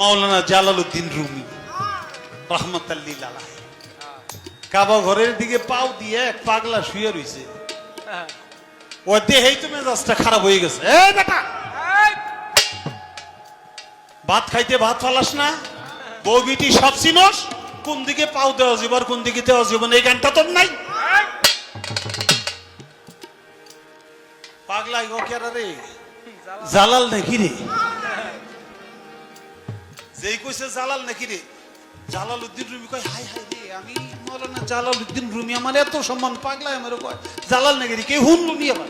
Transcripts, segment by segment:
মাওলানা Jalaluddin Rumi রহমতাল্লিল আলাহ কাবা ঘরের দিকে পাও দিয়ে এক পাগলা শুয়ে রইছে। ও দেহেই তো মেজাজটা খারাপ হয়ে গেছে। এ বেটা! ভাত খাইতে ভাত ফালাস না। বউ বিটি সব চিনস। কোন দিকে পাও দেওয়া জীবন কোন দিকে দেওয়া জীবন এই গানটা তোর নাই? পাগলা গো রে? জালাল নাকি রে? যেই কইছে জালাল নাকি রে? জালাল উদ্দিন রুমি কয় হাই হাই রে আমি মৌলানা জালাল উদ্দিন রুমি আমার এত সম্মান পাগলা আমার কয় জালাল নাকি রে কে হুন রুমি আবার?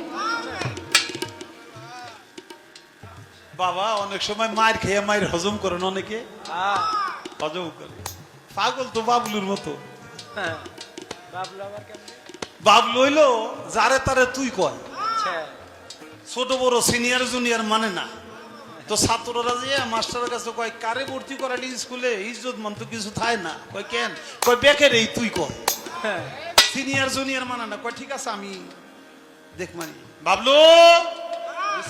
বাবা অনেক সময় মায়ের খেয়ে মায়ের হজম করেন অনেকে। হজম করে পাগল তো বাবলুর মতো। বাবলু হইল যারে তারে তুই কয়। আচ্ছা। ছোট বড় সিনিয়র জুনিয়র মানে না। তো ছাত্ররা যে মাস্টারের কাছে কয় কারে ভর্তি করালি স্কুলে? ইজ্জত মান তো কিছু থায় না। কয় কেন? কয় বেকের এই তুই কয় সিনিয়র জুনিয়র মানে না। কয় ঠিক আছে আমি দেখ মানি। বাবলু?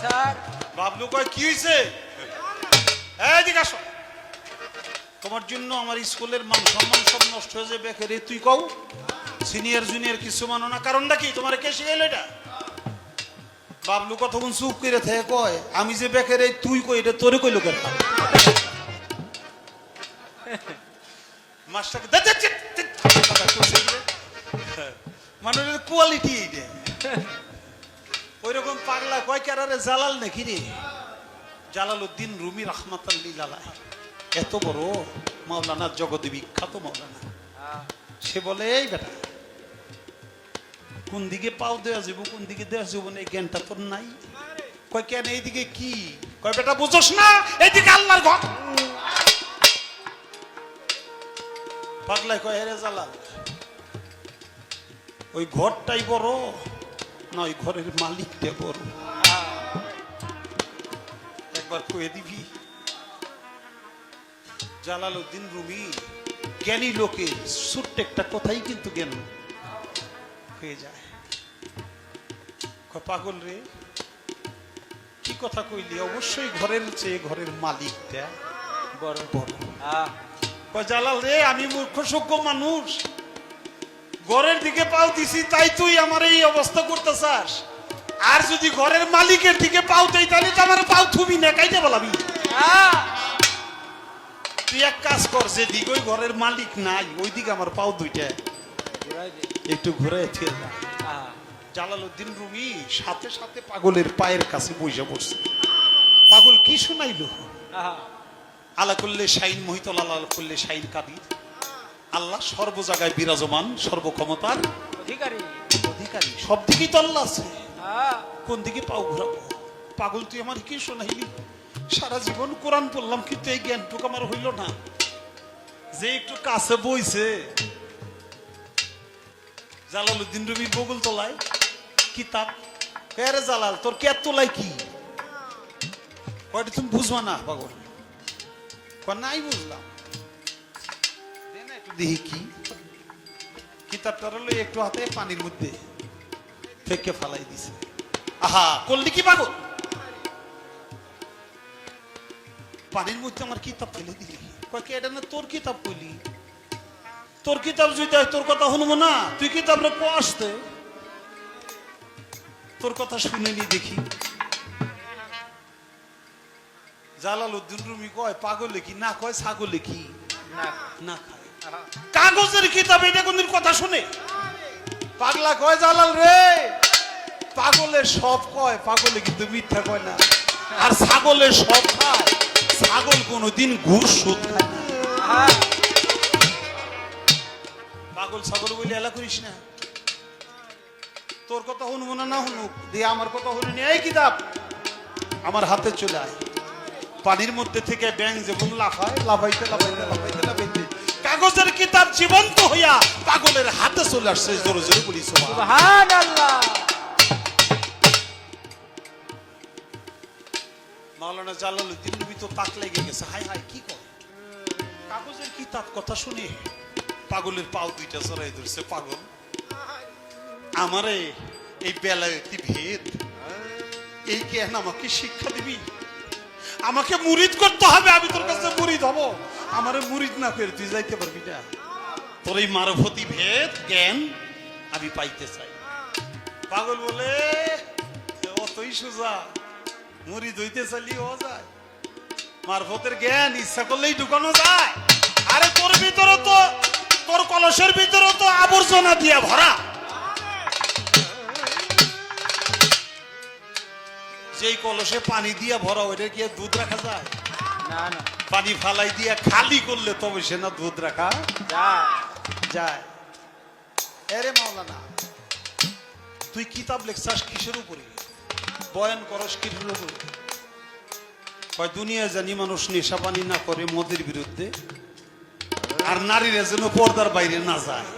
স্যার। বাবলু কয় কি হয়েছে এই দিকে আসো। তোমার জন্য আমার স্কুলের মান সম্মান সব নষ্ট হয়ে যাবে। বেকের এই তুই কও। সিনিয়র জুনিয়র কিছু মানো না। কারণটা কি? তোমার কে শিখাইলো এটা? বাবলু কথা কতক্ষণ চুপ করে থাকে কয় আমি যে বেকের এই তুই কই এটা তোরে কইলো কেন মাস্টারকে দে, দে, দে, দে, কথা কইছে কি রে? মানে কোয়ালিটি এইটা ওই রকম পাগলা কয় কেরারে জালাল নাকি রে জালাল উদ্দিন রুমি রহমাতাল্লিল আলাই এত বড় মাওলানা জগতে বিখ্যাত মাওলানা সে বলে এই বেটা কোন দিকে পাও দেওয়া যাব কোন দিকে দেওয়া যাব না, এই জ্ঞানটা তোর নাই। কয়, কেন, এইদিকে কি? কয়, বেটা, বুঝোস না, এইদিকে আল্লাহর ঘর। পাগলায় কয়, হেরে জালাল ওই ঘরটাই বড়, না ওই ঘরের মালিকটা বড়। একবার কয়ে দিবি। জালাল উদ্দিন রুমি, জ্ঞানী লোকের ছোট্ট একটা কথাই কিন্তু জ্ঞান হয়ে যায়। পাগল রে কি কথা কইলি? অবশ্যই ঘরের চেয়ে ঘরের বড় বড়। জালাল রে আমি মূর্খ সভ্য মানুষ। ঘরের দিকে পাও দিছি তাই তুই আমার এই অবস্থা করতে চাস আর যদি ঘরের মালিকের দিকে পাও দেই তাহলে তো আমার পাও থুবি না কাইতে বলাবি? তুই এক কাজ কর যে দিক ওই ঘরের মালিক নাই ওই দিকে আমার পাও দুইটা। একটু ঘুরে জালালউদ্দিন রুমি সাথে সাথে পাগলের পায়ের কাছে বসে পড়ছে। পাগল কি শুনাইলো? আলা করলে শাইন মহিতল আল্লাহ করলে শাইন কাদির। আল্লাহ সর্ব জায়গায় বিরাজমান সর্বক্ষমতার অধিকারী। অধিকারী। সব দিকেই তো আল্লাহ আছে। কোন দিকে পাও ঘুরাবো? পাগল তুই আমার কি শোনাইলি? সারা জীবন কোরআন পড়লাম কিন্তু এই জ্ঞানটুকু আমার হইল না। যে একটু কাছে বইছে জালালউদ্দিন রবি বগুল তোলায়। কিতাব রে জালাল, তোর কে তোলায় কি? কয়টা তুমি বুঝবা না, পাগল? নাই বুঝলাম। দেখি কি। একটু হাতে, পানির মধ্যে থেকে ফালাই দিছে। আহা, করলি কি পাগল? পানির মধ্যে আমার কিতাব ফেলে দিলি। এটা না তোর কিতাব কইলি? তোর কিতাব যদি তোর কথা শুনব না। তুই কিতাব রে আসতে তোর কথা শুনিনি দেখি। জালাল উদ্দিন রুমি কয় পাগলে কি না কয় ছাগলে কি না। না খায়। কাগজের কিতাব এটা কোনদিন কথা শুনে? পাগলা কয় জালাল রে। পাগলে সব কয় পাগলে কিন্তু মিথ্যা কয় না। আর ছাগলে সব খায়। ছাগল কোনোদিন ঘুষ সুদ খায় না। হ্যাঁ। পাগল ছাগল বলে এলা করিস না? তোর কথা শুনব না না শুনুক। দিয়ে আমার কথা শুনিনি এই কিতাব আমার হাতে চলে আয়। পানির মধ্যে থেকে ব্যাং যেমন লাফায় লাফাইতে লাফাইতে লাফাইতে লাফাইতে কাগজের কিতাব জীবন্ত হইয়া পাগলের হাতে চলে আসছে জোরে জোরে বলি মাওলানা জালালউদ্দিন নবী তো তাক লেগে গেছে। হাই হাই কি কর? কাগজের কিতাব কথা শুনে। পাগলের পাও দুইটা জড়াই ধরছে, পাগল। আমারে এই বেলায়তি ভেদ? এই জ্ঞান আমাকে শিক্ষা দিবি? আমাকে মুরিদ করতে হবে, আমি তোর কাছে মুরিদ হব। আমারে মুরিদ না করে তুই যাইতে পারবি না। তোর এই মারফতি ভেদ, জ্ঞান আমি পাইতে চাই। পাগল বলে অতই সোজা মুড়ি ধুইতে চালি ও যায়। মারফতের জ্ঞান ইচ্ছা করলেই ঢুকানো যায়। আরে তোর ভিতরে তো তোর কলসের ভিতরে তো আবর্জনা দিয়া ভরা। যেই কলসে পানি দিয়ে ভরা ওইটা কি দুধ রাখা যায়? না না। পানি ফালাই দিয়ে খালি করলে তবে সে না দুধ রাখা যায়। এরে মাওলানা তুই কিতাব লেখছাস কিসের উপরে? বয়ান করস কিসের উপরে? দুনিয়া জানি মানুষ নেশা পানি না করে মদের বিরুদ্ধে। আর নারীরা যেন পর্দার বাইরে না যায়।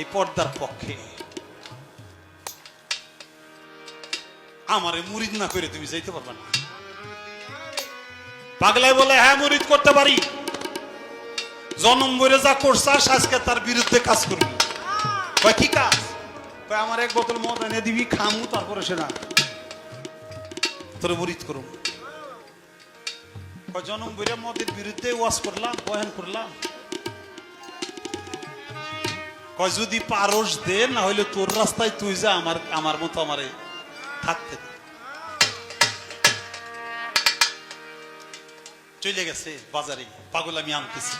এই পর্দার পক্ষে। আমারে মুরিদ না করে তুমি যাইতে পারবে না। পাগলায় বলে হ্যাঁ মুরিদ করতে পারি। জনম বইরে যা করছাস আজকে তার বিরুদ্ধে কাজ করবি। কয়, কি কাজ? কয়, আমার এক বোতল মদ এনে দিবি, খামু, তারপরে সে না তোরে মরিত করুম কয় জনম মদের বিরুদ্ধে ওয়াজ করলাম বয়ান করলাম। কয় যদি পারস দে না হইলে তোর রাস্তায় তুই যা আমার আমার মতো আমারে থাকতে চলে গেছে বাজারে পাগল আমি আনতেছি।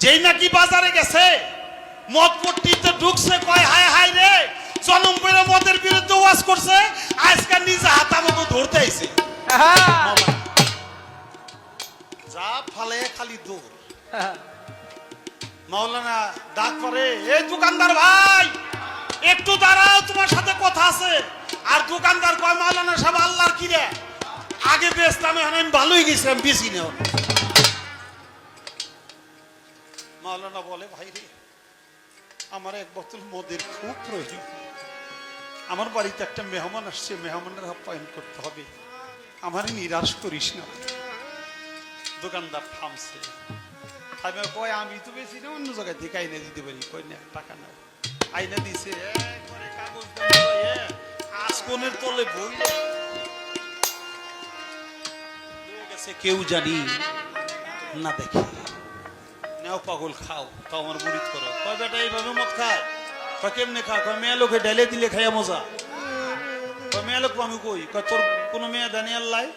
যেই নাকি বাজারে গেছে মদ পট্টিতে ঢুকছে কয় হায় হায় রে জনম করে মদের বিরুদ্ধে ওয়াজ করছে আজকে নিজে হাতা মতো ধরতে আইছে। যা ফালে খালি দৌড় মাওলানা ডাক করে, এ দোকানদার ভাই, একটু দাঁড়াও, তোমার সাথে কথা আছে। আর দোকানদার কয়, মাওলানা সব আল্লাহর কি রে? আগে বেচতাম, এখন আমি ভালোই গেছিলাম বেশি নেও। মাওলানা বলে, ভাই রে, আমার এক বোতল মদের খুব প্রয়োজন। আমার বাড়িতে একটা মেহমান আসছে, মেহমানের আপ্যায়ন করতে হবে। আমার নিরাশ করিস না। দোকানদার থামছে। থামে কয়, আমি তো বেশি না, অন্য জায়গায় থেকে আইনা দিতে পারি। কই না, টাকা নাও আইনা দিছে দেওয়া তলে বই আছে কেউ জানি, না দেখে। নেও পাগল, খাও তাও আমার মুড়িদ করো। কয়, বেটা, এইভাবে মদ খায়? কয়, কেমনে খা কয়, মেয়ে লোকে ডাইলে দিলে খাইয়া মজা। কয়, মেয়ে লোক, আমি কই? কয়, তোর কোনো মেয়ে দানি আল্লাহ? কয়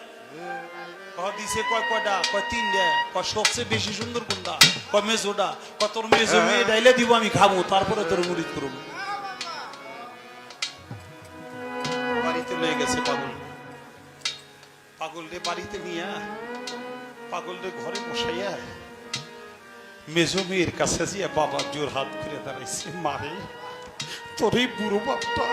দিছে কয় কয়টা কয় তিনটা কয় সবচেয়ে বেশি সুন্দর কোনটা কয় মেজোটা কয় তোর মেজো মেয়ে ডাইলে দিব আমি খাব তারপরে তোর করব বাড়িতে লয়ে গেছে পাগল। পাগল রে বাড়িতে নিয়া পাগল রে ঘরে বসাইয়া মেজো মেয়ের কাছে যে বাবা জোর হাত করে দাঁড়াইছে মারে তোর এই বুড়ো বাপটা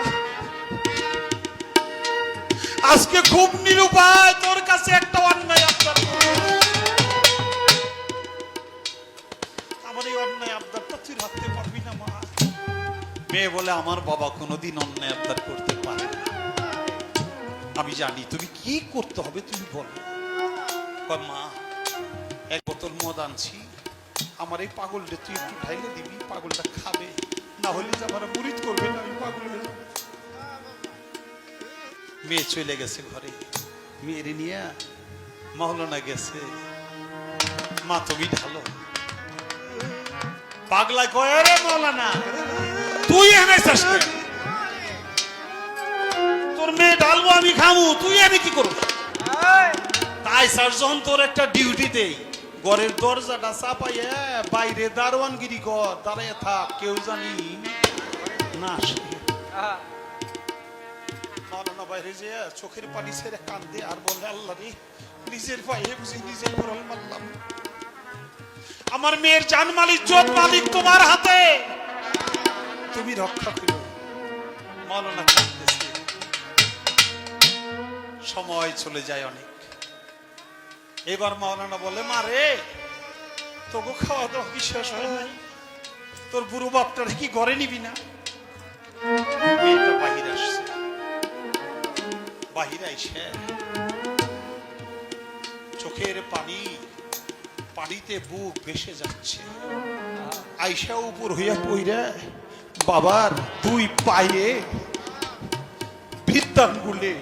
আজকে খুব নিরুপায়, তোর কাছে একটা অন্যায় আবদার। আমার এই অন্যায় আবদারটা তুই রাখতে পারবি না, মা। মেয়ে বলে আমার বাবা কোনোদিন অন্যায় আবদার করতে পারে না। আমি জানি, তুমি কি করতে হবে তুমি বলো। মা, এক বোতল মদ আনছি। আমার এই পাগলটা তুই একটু ঢাইলে দিবি, পাগলটা খাবে। না হলে যে আমার মুরিদ করবে না, আমি পাগল হয়ে যাব। মেয়ে চলে গেছে ঘরে। মেয়ের নিয়ে মাওলানা গেছে। মা তুমি ঢালো। পাগলা কয় রে মাওলানা তুই কেন? তোর মেয়ে ঢালবো, আমি খামু, তুই এনে কি করব? তাই স্যার যখন তোর একটা ডিউটি দেই। ঘরের দরজাটা চাপাইয়া বাইরে দারোয়ানগিরি কর, দাঁড়াইয়া থাক, কেউ জানি না বাইরে যে চোখের পানি ছেড়ে কান্দে আর বলে, আল্লাহ রে, নিজের পায়ে বুঝি নিজের বরল মারলাম আমার মেয়ের জান মালিক, চোখ মালিক তোমার হাতে। তুমি রক্ষা করো। মাওলানা কাঁদতেছে। সময় চলে যায় অনেক। এবার মাওলানা বলে, মা রে তোকে খাওয়া দাওয়া কি শেষ হয় নাই? তোর বুড়ো বাপটার কি ঘরে নিবি না? বাহির আইসে চোখের পানি, পানিতে বুক ভেসে যাচ্ছে। আইসা উপর হইয়া পইরা বাবার দুই পায়ে বিদ্যাঙ্গুলে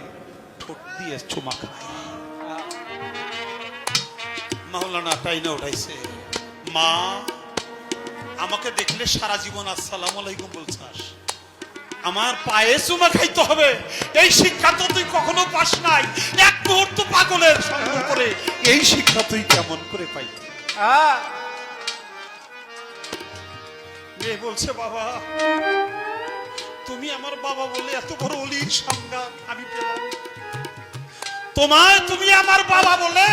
ঠোঁট দিয়ে চুমা মাওলানা টাইনা উঠাইছে, মা, আমাকে দেখলে সারা জীবন আসসালাম আলাইকুম বলছাস। আমার পায়ে চুমা খাইতে হবে। এই শিক্ষা তো তুই কখনো পাস নাই। এক মুহূর্ত পাগলের সঙ্গ করে এই শিক্ষা তুই কেমন করে পাই মেয়ে বলছে বাবা তুমি আমার বাবা বলে এত বড় অলির সংজ্ঞা আমি পেলাম। তোমায় তুমি আমার বাবা বলে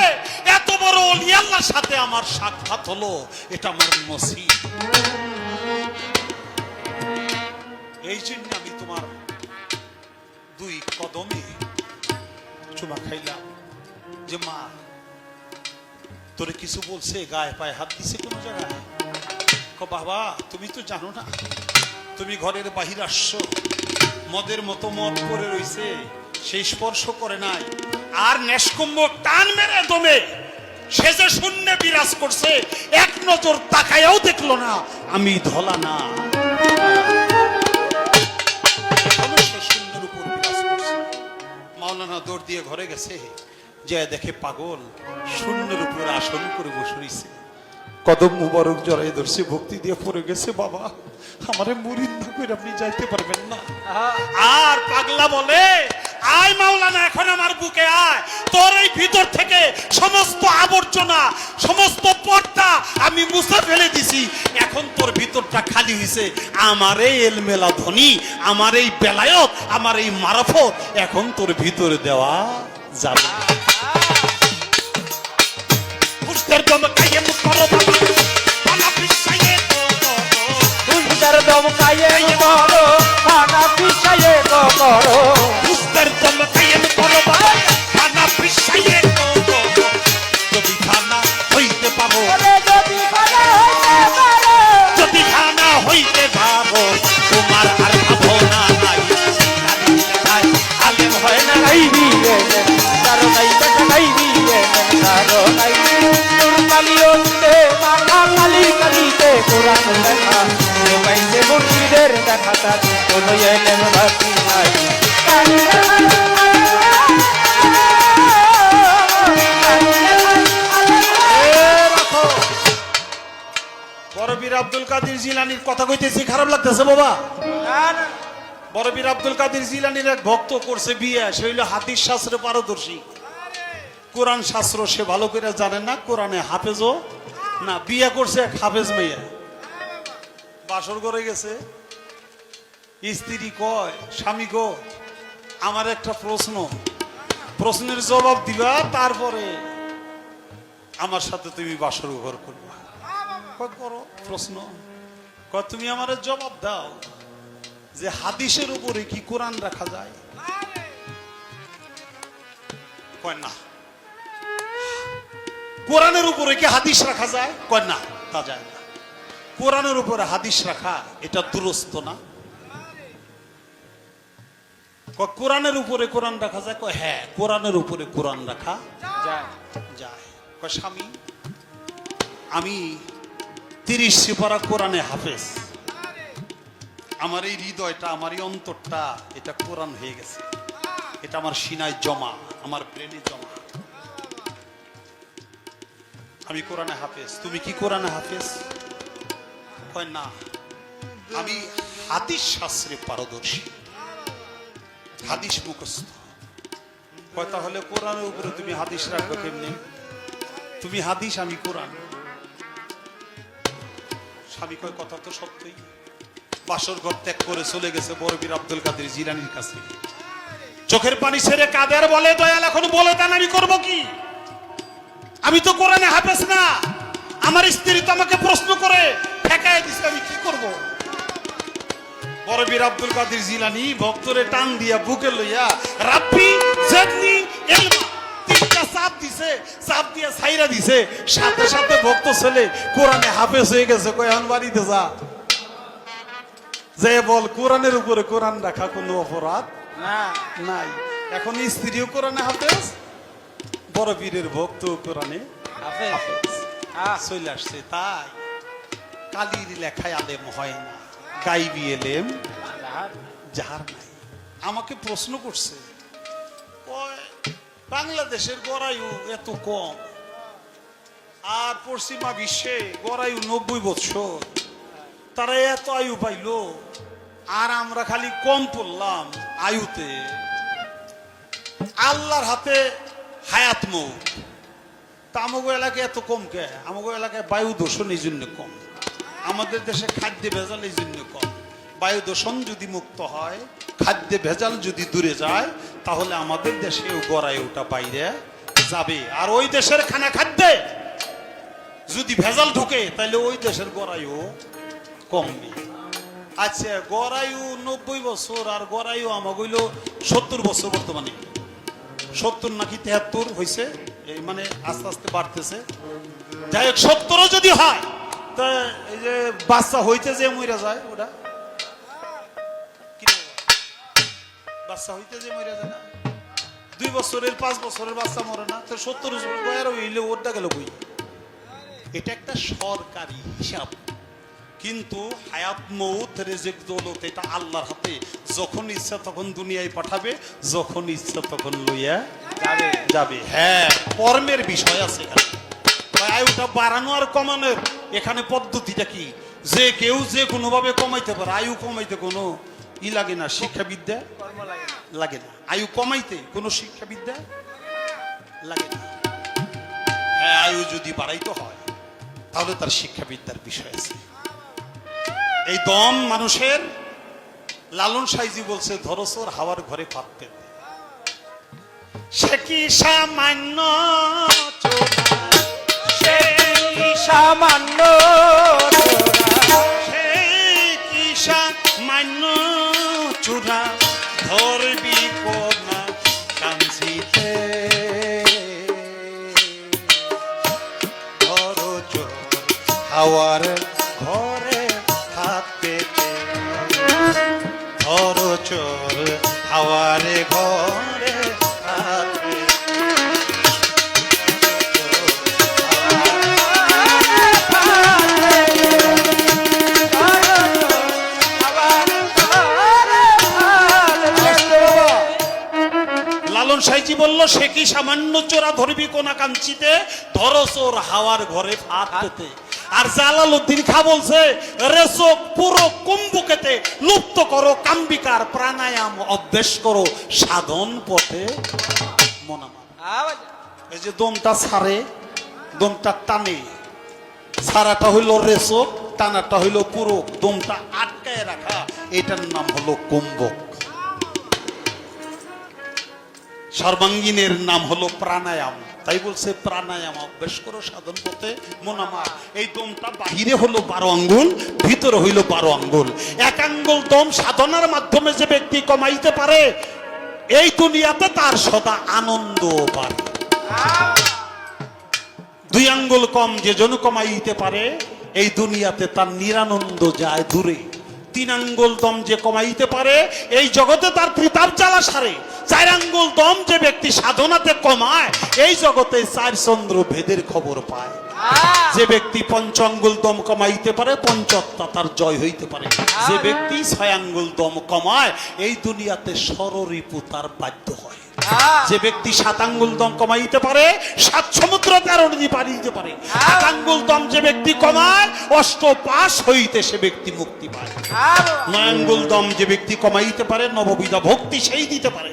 এত বড় অলি আল্লাহর সাথে আমার সাক্ষাৎ হলো। এটা আমার নসিব। এই জন্য আমি তোমার দুই কদমে চুমা খাইলাম। যে মা, তোরে কিছু বলছে, গায়ে পায়ে হাত দিছে কোনো জায়গায়? বাবা, তুমি তো জানো না, তুমি ঘরের বাহির আসছো, মদের মতো মদ করে রইছে সেই স্পর্শ করে নাই, আর নেশকুম্ভ টান মেরে দমে, সে যে শূন্যে বিরাজ করছে, এক নজর তাকায়াও দেখল না, আমি ধলা না। মাওলানা দৌড় দিয়ে ঘরে গেছে। যে দেখে পাগল, শূন্যের উপর আসন করে বসে কদম মুবারক জড়াই ধরছে, ভক্তি দিয়ে পড়ে গেছে, বাবা। আমারে মুরিদ না করে আপনি যাইতে পারবেন না। আর পাগলা বলে? আয় মাওলানা, এখন আমার বুকে আয়। তোর এই ভিতর থেকে সমস্ত আবর্জনা, সমস্ত পটটা আমি মুছে ফেলে দিছি। এখন তোর ভিতরটা খালি হয়েছে আমার এই এলমেলা ধ্বনি, আমার এই বেলায়ত, আমার এই মারফত এখন তোর ভিতরে দেওয়া যাবে। পুষ্টের দম কাইয়ে মুখ করো বাবা। পিছাইয়ে তো করো। তুলদার দম কায়ে জিলানির কথা কইতেছি খারাপ লাগতেছে বাবা। বড়বীর আব্দুল কাদের জিলানির এক ভক্ত করছে বিয়ে সে হইল হাদিস শাস্ত্রে পারদর্শী। কোরআন শাস্ত্র সে ভালো করে জানে না কোরআনে হাফেজও না বিয়ে করছে এক হাফেজ মেয়ে। বাসর করে গেছে। স্ত্রী কয় স্বামী গো আমার একটা প্রশ্ন। প্রশ্নের জবাব দিবা তারপরে আমার সাথে তুমি বাসর ঘর করবা। কয় করো প্রশ্ন। কয় তুমি আমার জবাব দাও যে হাদিসের উপরে কি কোরআন রাখা যায়? কয় না। কোরআনের উপরে কি হাদিস রাখা যায়? কয় না তা যায় না। কোরআনের উপরে হাদিস রাখা এটা দুরস্ত না। কোরআনের উপরে কোরআন রাখা যায়? কয় হ্যাঁ কোরআনের উপরে কোরআন রাখা যায়। যায়। কয় স্বামী আমি তিরিশ সিপারা কোরআনে হাফেজ। আমার এই হৃদয়টা, আমার এই অন্তরটা, এটা কোরআন হয়ে গেছে। এটা আমার সিনায় জমা, আমার ব্রেনে জমা। আমি কোরআনে হাফেজ। তুমি কি কোরআনে হাফেজ? হয় না। আমি হাদিস শাস্ত্রে পারদর্শী। হাদিস মুখস্থ। কয় তাহলে কোরআনের উপরে তুমি হাদিস রাখবে কেমনি? তুমি হাদিস, আমি কোরআন। স্বামী কয় কথা তো সত্যই। বাসর ঘর ত্যাগ করে চলে গেছে বড়বীর আব্দুল কাদের জিলানির কাছে। চোখের পানি ছেড়ে কাদের বলে, দয়াল, এখন বলে দেন, আমি করব কি? আমি তো কোরআনে হাফেজ না। আমার স্ত্রী তো আমাকে প্রশ্ন করে, ঠেকায় দিছে, আমি কি করব? বড়বীর আব্দুল কাদের জিলানি ভক্তরে টান দিয়া বুকে লইয়া, রাব্বি, জাদনি তিনটা চাপ দিছে চাপ দিয়া ছাইরা দিছে। সাথে সাথে ভক্ত ছেলে কোরআনে হাফেজ হয়ে গেছে কয় এখন বাড়িতে যা। যে বল কোরআনের উপরে কোরআন রাখা কোনো অপরাধ? না। নাই। এখন স্ত্রীও কোরআনে হাফেজ বড় বীরের ভক্ত কোরআনে হাফেজ। চলে আসছে তাই। কালির লেখায় আলেম হয় না গাইবি এলেম যার নাই। আমাকে প্রশ্ন করছে বাংলাদেশের গড়ায়ু এত কম। আর পশ্চিমা বিশ্বে গড়ায়ু নব্বই বছর তারা এত আয়ু পাইল, আর আমরা খালি কম পড়লাম আয়ুতে। আল্লাহর হাতে হায়াত মৌত তা আমাগো এলাকায় এত কম কে? আমাগো এলাকায় বায়ু দূষণ এই জন্য কম। আমাদের দেশে খাদ্য ভেজাল এই জন্য কম। বায়ু দূষণ যদি মুক্ত হয়, খাদ্যে ভেজাল যদি দূরে যায়, তাহলে আমাদের দেশেও গড়ায় ওটা বাইরে যাবে। আর ওই দেশের খানা খাদ্যে যদি ভেজাল ঢুকে, তাহলে ওই দেশের গড়াইও কমবে। আচ্ছা গড়াইও নব্বই বছর, আর আমাকে হইল সত্তর বছর বর্তমানে। সত্তর নাকি তেহাত্তর হয়েছে এই মানে আস্তে আস্তে বাড়তেছে। যাই হোক, সত্তরও যদি হয়, তা এই যে বাচ্চা হইতে যে মরে যায় ওটা। বাচ্চা হইতে যে মরে যায় না। দুই বছরের পাঁচ বছরের বাচ্চা মরে না তো সত্তর বছর হইলে ওরটা গেল বই এটা একটা সরকারি হিসাব। কিন্তু হায়াত মৌত রেজেক দৌলত এটা আল্লাহর হাতে। যখন ইচ্ছা তখন দুনিয়ায় পাঠাবে যখন ইচ্ছা তখন লইয়া যাবে। যাবে। হ্যাঁ কর্মের বিষয় আছে এখানে। আয়ুটা বাড়ানো আর কমানোর এখানে পদ্ধতিটা কি? যে কেউ যে কোনোভাবে কমাইতে পারে আয়ু কমাইতে কোনো ই লাগে না শিক্ষাবিদ্যা? লাগে না। আয়ু কমাইতে কোনো শিক্ষাবিদ্যা? লাগে না। হ্যাঁ আয়ু যদি বাড়াইতে হয়, তাহলে তার শিক্ষাবিদ্যার বিষয় আছে। এই দম মানুষের লালন সাইজি বলছে, ধরসর হাওয়ার ঘরে পাত পেতে। সে কি সামান্য সে সামান্য হাওয়ার ঘরে হাত পেতে। ধর চোর হাওয়ার ঘরে হাত লালন সাইজি বলল সে কি সামান্য চোরা ধরবি কোনা কাঞ্চিতে? ধরো চোর হাওয়ার ঘরে হাত পেতে। আর জালাল উদ্দিন খা বলছে রেসক পুরো কুম্ভকেতে লুপ্ত করো, কাম্বিকার প্রাণায়াম অভ্যেস করো, সাধন পথে এই যে দমটা ছাড়ে দমটা টানে। ছাড়াটা হইল রেসক টানাটা হইল পুরো দমটা আটকায় রাখা। এটার নাম হলো কুম্ভক সর্বাঙ্গীনের নাম হলো প্রাণায়াম। তাই বলছে প্রাণায়াম। অভ্যাস করো সাধন করতে মনামা এই দমটা বাহিরে হলো বারো আঙ্গুল, ভিতরে হইল বারো আঙ্গুল। এক আঙ্গুল দম সাধনার মাধ্যমে যে ব্যক্তি কমাইতে পারে, এই দুনিয়াতে তার সদা আনন্দ পারে দুই আঙ্গুল কম যে জন কমাইতে পারে, এই দুনিয়াতে তার নিরানন্দ যায় দূরে। তিন আঙ্গুল দম যে কমাইতে পারে এই জগতে তার প্রতাপ জ্বালা সারে। চার আঙ্গুল দম যে ব্যক্তি সাধনাতে কমায় এই জগতে চার চন্দ্র ভেদের খবর পায়। যে ব্যক্তি পঞ্চ আঙ্গুল দম কমাইতে পারে পঞ্চত্তা তার জয় হইতে পারে। যে ব্যক্তি ছয় আঙ্গুল দম কমায় এই দুনিয়াতে সররিপু তার বাধ্য হয়। যে ব্যক্তি সাত আঙ্গুল দম কমাইতে পারে সাত সমুদ্র তেরো নদী পাড়ি দিতে পারে। আট আঙ্গুল দম যে ব্যক্তি কমায় অষ্ট পাশ হইতে সে ব্যক্তি মুক্তি পায়। নয় আঙ্গুল দম যে ব্যক্তি কমাইতে পারে নববিধা ভক্তি সেই দিতে পারে।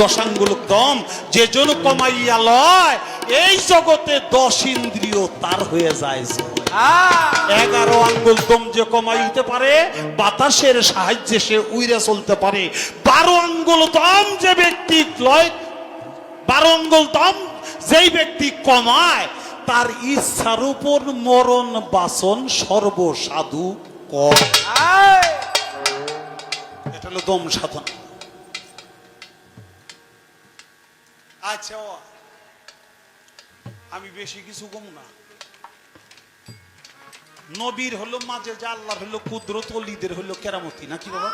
দশ আঙ্গুল দম যে জন কমাইয়া লয় এই জগতে দশ ইন্দ্রিয় তার হয়ে যায়। এগারো আঙ্গুল দম যে কমাইতে পারে বাতাসের সাহায্যে সে উইরে চলতে পারে। বারো আঙ্গুল দম যে ব্যক্তি লয় বারো আঙ্গুল দম যেই ব্যক্তি কমায় তার ইচ্ছার উপর মরণ বাসন সর্বসাধু কর এটা হলো দম সাধন। আচ্ছা আমি বেশি কিছু কম না। নবীর হলো মাঝে যা আল্লাহর হলো কুদরত অলিদের হলো কেরামতি নাকি বাবা?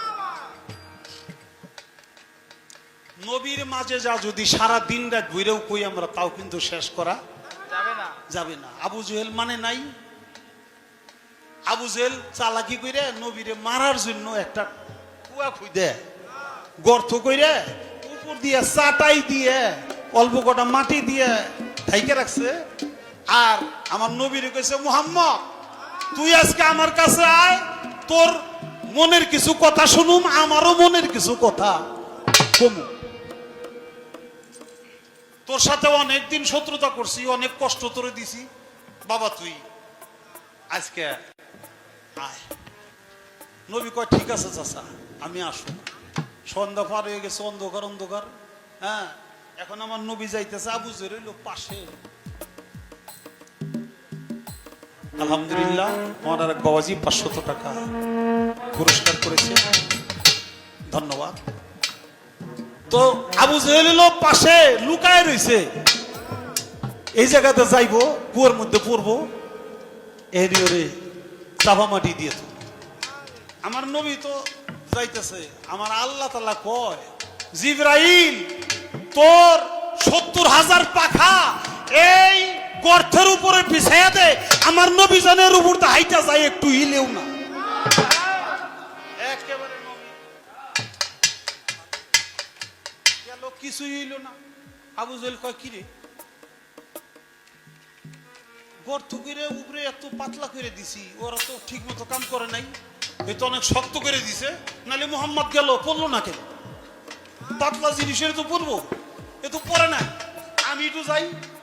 নবীর মাঝে যা যদি সারা দিন রাত ঘুরেও কই আমরা তাও কিন্তু শেষ করা যাবে না। যাবে না। আবু জেহেল মানে নাই। আবু জেহেল চালাকি কইরে নবীরে মারার জন্য একটা কুয়া খুই দেয় গর্ত কইরে উপর দিয়ে চাটাই দিয়ে অল্প কটা মাটি দিয়ে ঢাইকে রাখছে। আর আমার নবীর কইছে মুহাম্মদ তুই আজকে আমার কাছে আয়, তোর মনের কিছু কথা শুনুম, আমারও মনের কিছু কথা কমু। তোর সাথে অনেক দিন শত্রুতা করছি, অনেক কষ্ট তোরে দিছি। বাবা, তুই আজকে আয়। নবী কয়, ঠিক আছে চাচা, আমি আসুন। সন্ধ্যা পার হয়ে গেছে, অন্ধকার অন্ধকার। হ্যাঁ এখন আমার নবী যাইতেছে আবু জের হইল পাশে। আলহামদুলিল্লাহ এক বাবাজি পাঁচশত টাকা পুরস্কার করেছে। ধন্যবাদ। তো আবু জেহেল হলো পাশে লুকায় রইছে। এই জায়গাতে যাইবো, কুয়ার মধ্যে পড়ব। এরিওরে চাপা মাটি দিয়ে তো আমার নবী তো যাইতেছে, আমার আল্লাহ তালা কয়, জিব্রাইল, তোর সত্তর হাজার পাখা এই গর্থের উপরে পিছাইয়া দে, আমার নবী জানের উপর তো হাইটা যায়, একটু হিলেও না। কিছুই হইল না? আবু জেল কয় কিরে উপরে এত পাতলা করে দিছি, ওরা তো ঠিক মতো কাম করে নাই, এ তো অনেক শক্ত করে দিছে, নালে মোহাম্মদ গেল, পড়ল না কেন? পাতলা জিনিসের তো পড়ব, এ তো পরে না আমি একটু যাই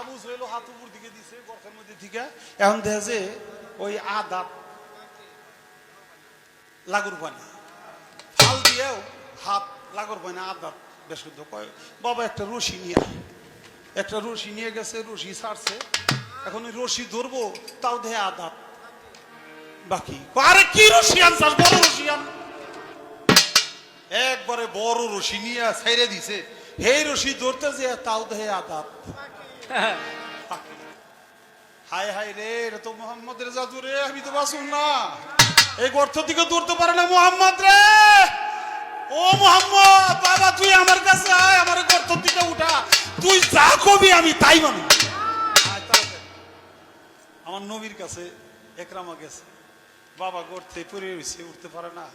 আবু জেলও হাত উপর দিকে দিছে, গর্তের মধ্যে থেকে এখন দেখে যে ওই আদাত লাগুর পায় না ফাল দিয়েও হাত লাগুর পায় না আদাত বেশ কয়, বাবা, একটা রশি নিয়ে একটা রশি নিয়ে গেছে, রশি ছাড়ছে। এখন ওই রশি ধরবো, তাও দেহে আদাত বাকি। আরে কি রশিয়ান স্যার বড় রশিয়ান একবারে বড় রশি নিয়ে ছেড়ে দিছে। এই রশি ধরতে যে তাও দেহে আদাত বাকি। হায় হায় রে, এটা তো মোহাম্মদের জাদু রে, আমি তো বাসুম না। এই গর্ত থেকে দৌড়তে পারে না মোহাম্মদ রে। ও মোহাম্মদ, বাবা, তুই আমার কাছে আয়, আমার গর্ত থেকে উঠা। তুই যা কবি আমি তাই মানি। আমার নবীর কাছে একরামা গেছে। বাবা গর্তে পড়ে রয়েছে, উঠতে পারে না।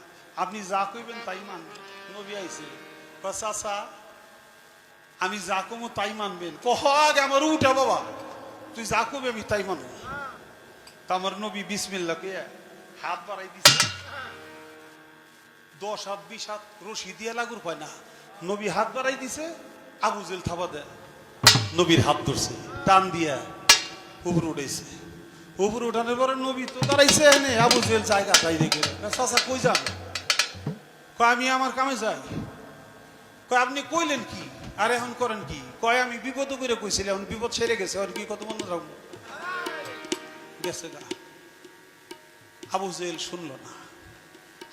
আপনি যা কইবেন তাই মান নবী আইছে চাচা আমি যা কমো তাই মানবেন। কহাগ আমার উঠা বাবা। তুই যা কবি আমি তাই মানব। তা আমার নবী বিসমিল্লাকে হাত বাড়াই দিছে। দশ হাত, বিশ হাত রশি দিয়ে লাগুর পায় না। নবী হাত বাড়াই দিছে, আবু জেল থাবা দেয়। নবীর হাত ধরছে, টান দিয়া উপরে উঠেছে উপরে উঠানোর পরে নবী তো দাঁড়াইছে এনে আবু জেল জায়গা তাই দেখে চাচা কই যান? আমি আমার কামে যাই। আপনি কইলেন কি? আর এখন করেন কি? কয়, আমি বিপদ করে কইছিলাম, এখন বিপদ সেরে গেছে আর কত মনে রাখব গেছে গা। আবু জেল শুনলো না।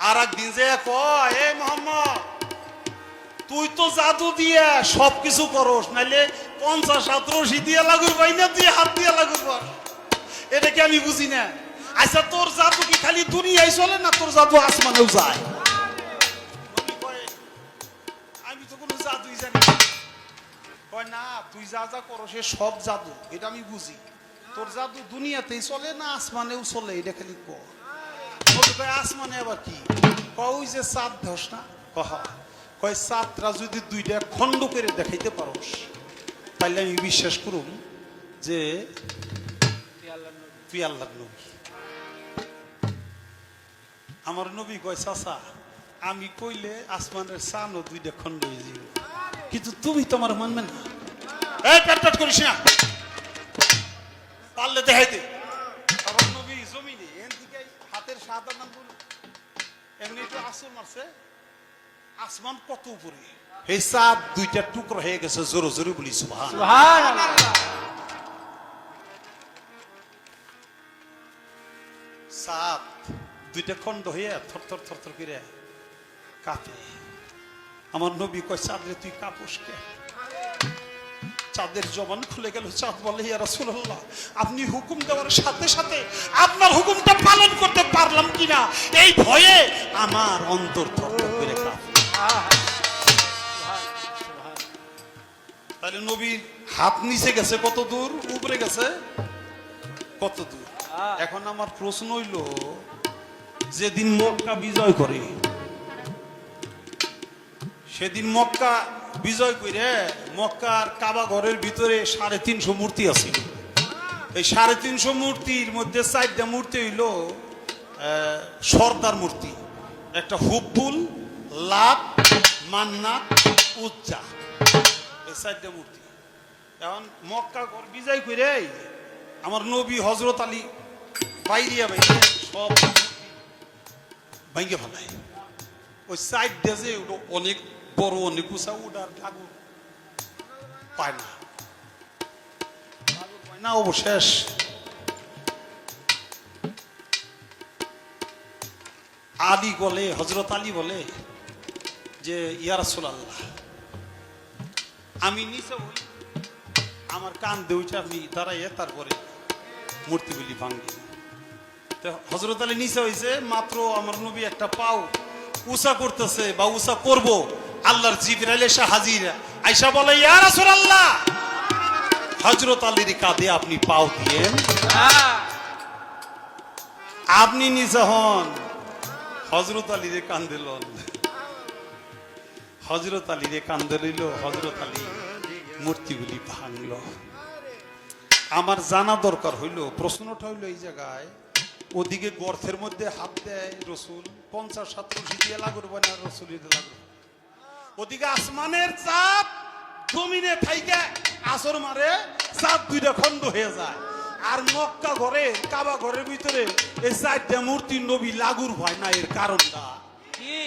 আর একদিন যে কয় মোহাম্মদ, তুই তো জাদু দিয়ে সব কিছু করস, নাইলে পঞ্চাশ হাত রশি দিয়ে লাগুর পাই না তুই হাত দিয়ে লাগুর পাস এটা কি আমি বুঝি না? আচ্ছা তোর জাদু কি খালি দুনিয়ায় চলে না তোর জাদু আসমানেও যায়? আমি তো কোনো জাদুই জানি না। কয়, না, তুই যা যা করো, সে সব জাদু। এটা আমি বুঝি। তোর জাদু দুনিয়াতেই চলে না আসমানেও চলে, এটা খালি কয়। আসমানে আবার কি? কয়, ওই যে চাঁদ ধস না? কহা, কয় চাঁদরা যদি দুইটা খণ্ড করে দেখাইতে পারোস তাহলে আমি বিশ্বাস করুম যে তুই আল্লাহর নবী। আমার নবী কয়, চাচা, আমি কইলে আসমানের সানও দুইটা খণ্ড হয়ে যাবে কিন্তু তুমি তোমার মানবে না। এই পেট করিস না। পারলে দেখাই দে। আমার নবী জমিনে এন থেকে হাতের সাদা নাম এমনি একটু আসর মারছে। আসমান কত উপরে? এই দুইটা টুকরো হয়ে গেছে জোরে জোরে বলি সুবহান সুবহানাল্লাহ। সাত দুইটা খণ্ড হইয়া থর থর থর থর করে কাঁপে। আমার নবী কয় চাঁদরে তুই কাপুস কে? চাঁদের জবান খুলে গেল, চাঁদ বলে, ইয়া রাসূলুল্লাহ, আপনি হুকুম দেওয়ার সাথে সাথে আপনার হুকুমটা পালন করতে পারলাম কিনা? এই ভয়ে আমার অন্তর থরথর করে তাহলে নবীর হাত নিচে গেছে, কত দূর? উপরে গেছে? কত দূর? এখন আমার প্রশ্ন হইল, যেদিন মক্কা বিজয় করে সেদিন মক্কা বিজয় করে মক্কার কাবা ঘরের ভিতরে সাড়ে তিনশো মূর্তি আছে। এই সাড়ে তিনশো মূর্তির মধ্যে চারটা মূর্তি হইল সর্দার মূর্তি। একটা হুব্বুল লাভ মান্নাত উজ্জা। এই চারটা মূর্তি। এখন মক্কা ঘর বিজয় করে আমার নবী হজরত আলী বাইরিয়া বাইরিয়া সব ভাঙ্গে ফেলায়। ওই সাইড ডেজে অনেক অনেক উঁচা ওটার আগুন পায় অবশেষ আলী বলে হজরত আলী বলে যে ইয়ারসুল আল্লাহ আমি নিচে হই আমার কান দেউছে আপনি দাঁড়াইয়ে তারপরে মূর্তিগুলি ভাঙ্গি তো হজরত আলী নিচে হয়েছে মাত্র আমার নবী একটা পাও উষা করতেছে বা উষা করব আল্লাহর জিবরাইল এসে হাজির। আইসা বলে, ইয়া রাসূলুল্লাহ! হজরত আলীর কাঁধে আপনি পাও দিয়েন আপনি নিচে হন। হজরত আলীরে কান্দে লন। হজরত আলীরে কান্দে লইল হজরত আলী মূর্তিগুলি ভাঙল। আমার জানা দরকার হইল, প্রশ্নটা হইল এই জায়গায়, ওদিকে গর্থের মধ্যে হাত দেয় রসুল, পঞ্চাশ সাত দিয়ে লাগুর বানা রসুল লাগুর। ওদিকে আসমানের চাপ জমিনে থাইকে আসর মারে চাপ দুইটা খণ্ড হয়ে যায়। আর মক্কা ঘরে, কাবা ঘরের ভিতরে এই চারটা মূর্তি নবী লাগুর হয় না, এর কারণটা। কি?